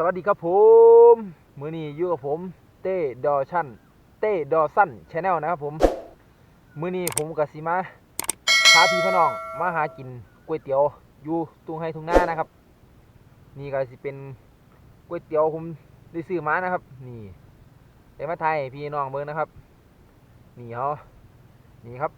สวัสดีครับผมมือนี้อยู่กับผมเต้ดอชั่นเต้ดอสั้นชาแนลนะครับผมมือนี้ผมกับสีมาพาพี่พน้องมาหากินก๋วยเตี๋ยวอยู่ตุงไฮทุงหน้านะครับ นี่ก็สิเป็นก๋วยเตี๋ยวผมได้ซื้อมานะครับ นี่ได้มาไทยพี่น้องเบิ่งนะครับ นี่เขานี่ครับ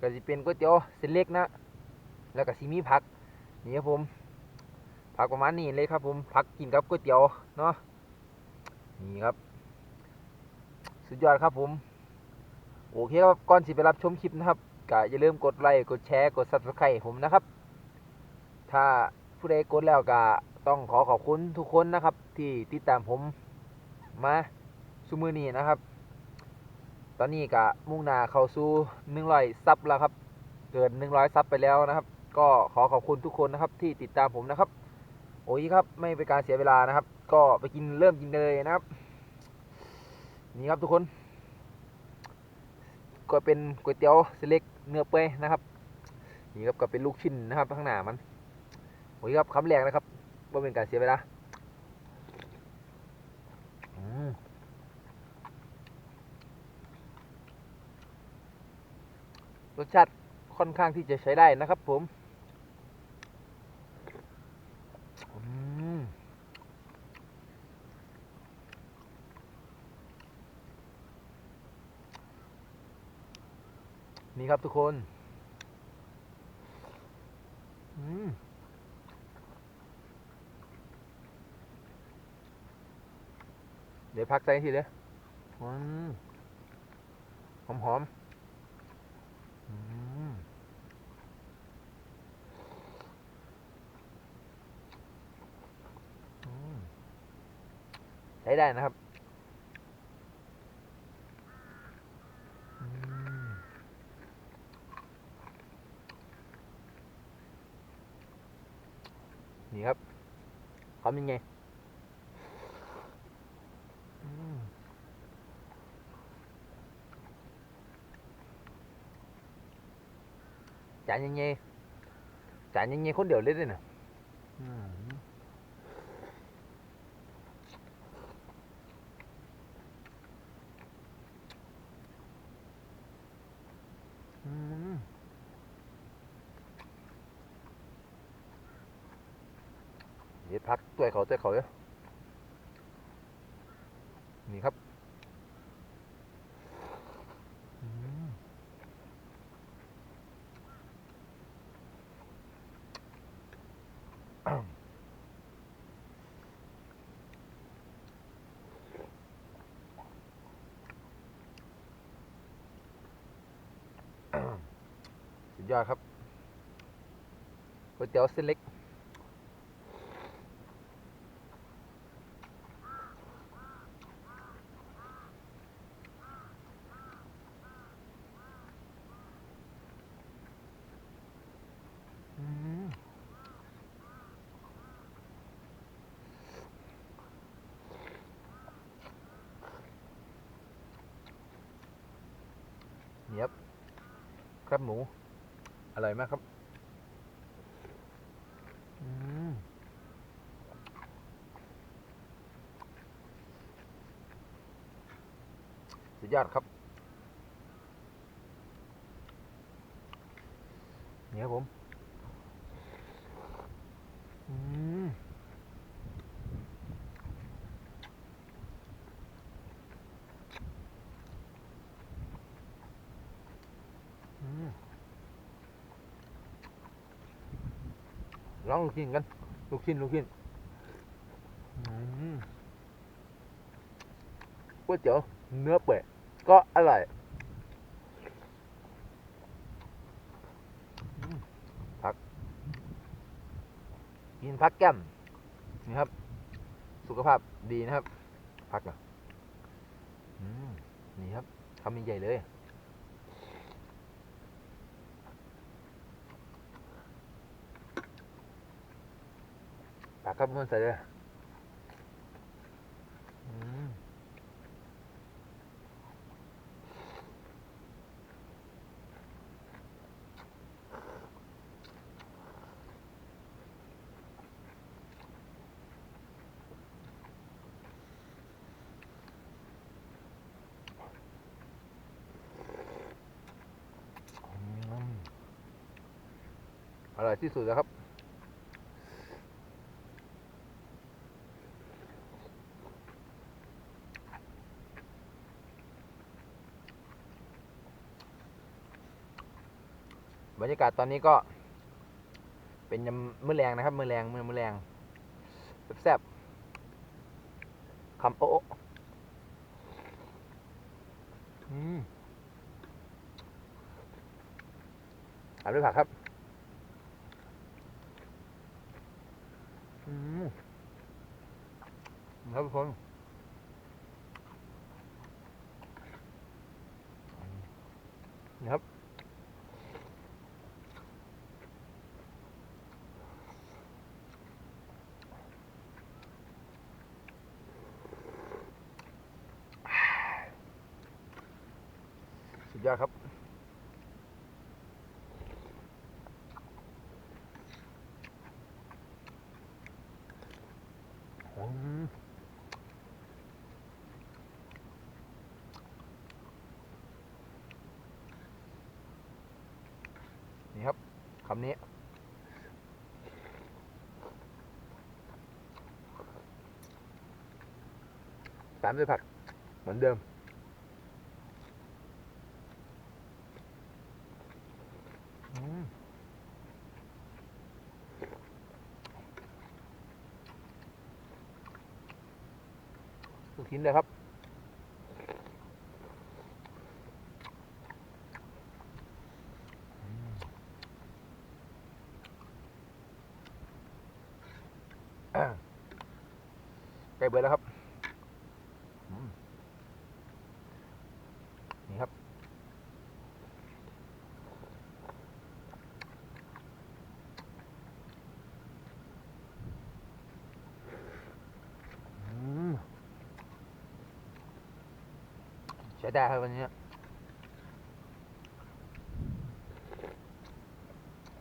ก็สิเป็นก๋วยเตี๋ยวเส้นเล็กนะ แล้วก็สิมีผักนี่ครับผม ผักประมาณนี้เลยครับผมผักกินกับก๋วยเตี๋ยวเนาะนี่ครับ สุดยอดครับผม โอเคครับก่อนสิไปรับชมคลิปนะครับก็อย่าลืมกดไลค์กดแชร์กด subscribe ผมนะครับ ถ้าผู้ใดกดแล้วก็ต้องขอขอบคุณทุกคนนะครับ ที่ติดตามผมมาสุมือนี้นะครับ ตอนนี้ก็มุ่งหน้าเข้าสู่100ซับแล้วครับ เกิน100ซับไปแล้วนะครับ ก็ขอขอบคุณทุกคนนะครับที่ติดตามผมนะครับ โอ้ยครับไม่เป็นการเสียเวลานะครับ ก็ไปกินเริ่มกินเลยนะครับ นี่ครับทุกคน ก็เป็นก๋วยเตี๋ยวเส้นเล็กเนื้อเปื่อยนะครับ นี่ครับก็เป็นลูกชิ้นนะครับข้างหน้ามันโอ้ยครับคำแรกนะครับว่าเป็นการเสียเวลาอรสชาติค่อนข้างที่จะใช้ได้นะครับผม อืม นี่ครับทุกคน อืมเดี๋ยวพักใส่ทีเดียวอืมหอมหอมๆอืมอืมใช้ได้นะครับอืมนี่ครับ ทำยังไงอืมจานยังไงจานยังไงคนเดียวเลยด้วยนะ เดี๋ยวพักตัวเขาตัวเขาเยอะนี่ครับสุดยอดครับก๋วยเตี๋ยวเส้นเล็ก นี่ครับครับหมู อร่อยมากครับอืมสุดยอดครับ นี่ครับผม อืมอืม ลองลูกชิ้นกัน ลูกชิ้นลูกชิ้นอืมก๋วยเตี๋ยวเนื้อเปื่อยก็อร่อยอืมผัก กินผักแก้มนี่ครับ สุขภาพดีนะครับผักนะอืมนี่ครับคำใหญ่ๆเลย ปากก็มันใส่อร่อยที่สุดแล้ครับ บรรยากาศตอนนี้ก็ เป็นยำมื้อแรงนะครับ มื้อแรงมื้อมื้อแรงแซ่บๆคำโอ๊ะอืมตามด้วยผักครับอืมครับทุกคนนี่ครับ สุดยอดครับ นี่ครับคำนี้ตามด้วยผักเหมือนเดิม อืม ลูกชิ้นเลยครับ อืมอ่าใกล้เบิดแล้วครับอืมนี่ครับ อืม ใช้ได้ครับวันนี้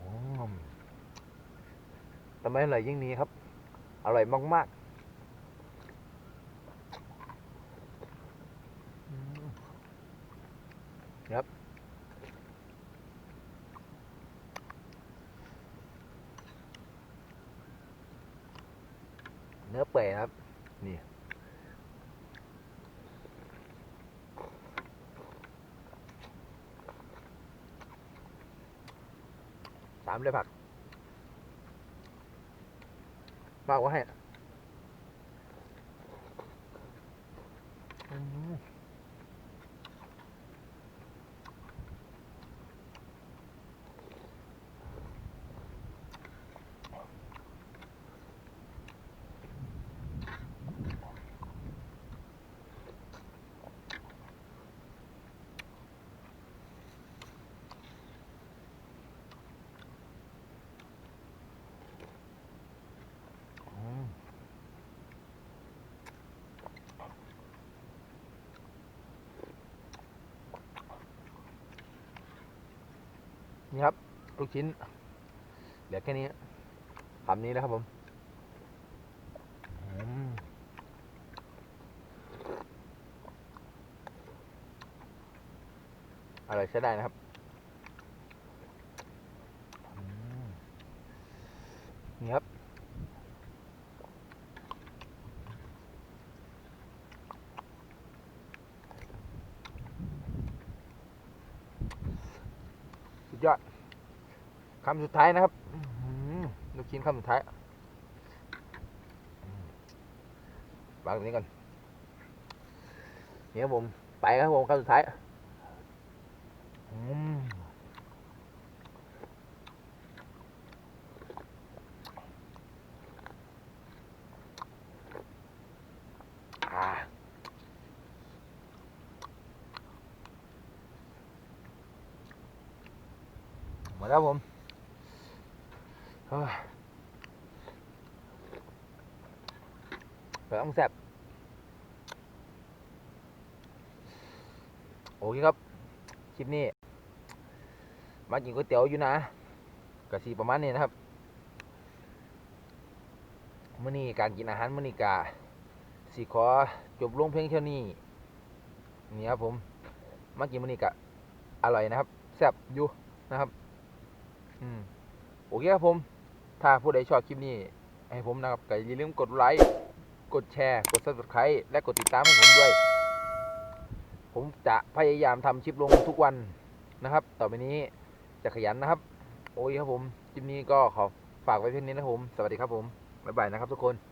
อืมทำไมอร่อยยิ่งนี้ครับ อร่อยมากๆอืมครับเนื้อเปื่อยนะครับ นี่ สามเลยผักมากกว่าให้ นี่ครับ ลูกชิ้น เหลือแค่นี้คำนี้แล้วครับผมอืมอร่อยใช้ได้นะครับอืมนี่ครับ สุด ยอดคำสุดท้ายนะครับลูกชิ้นคำสุดท้ายวางตรงนี้ก่อนเนี่ยผม ไปครับผมคำสุดท้ายอืมอ่าห มดแล้วครับผมเฮ้ยเปิดต้องแซ่บโอเคครับ คลิปนี้ มากินก๋วยเตี๋ยวอยู่นะกะสีประมาณนี้นะครับมื้อนี้การกินอาหารมื้อนี้กะสิขอจบลงเพียงเท่านี้นี่ครับผมมากินมื้อนี้กะอร่อยนะครับแซ่บอยู่นะครับ อืมโอเคครับผม ถ้าผู้ใดชอบคลิปนี้ ให้ผมนะครับก็อย่าลืมกดไลค์ กดแชร์ กด subscribe และกดติดตามให้ผมด้วย ผมจะพยายามทำคลิปลงทุกวันนะครับ ต่อไปนี้จะขยันนะครับ โอ้ยครับผม คลิปนี้ก็ขอฝากไว้เพียงนี้นะครับผม สวัสดีครับผม บ๊ายบายนะครับทุกคน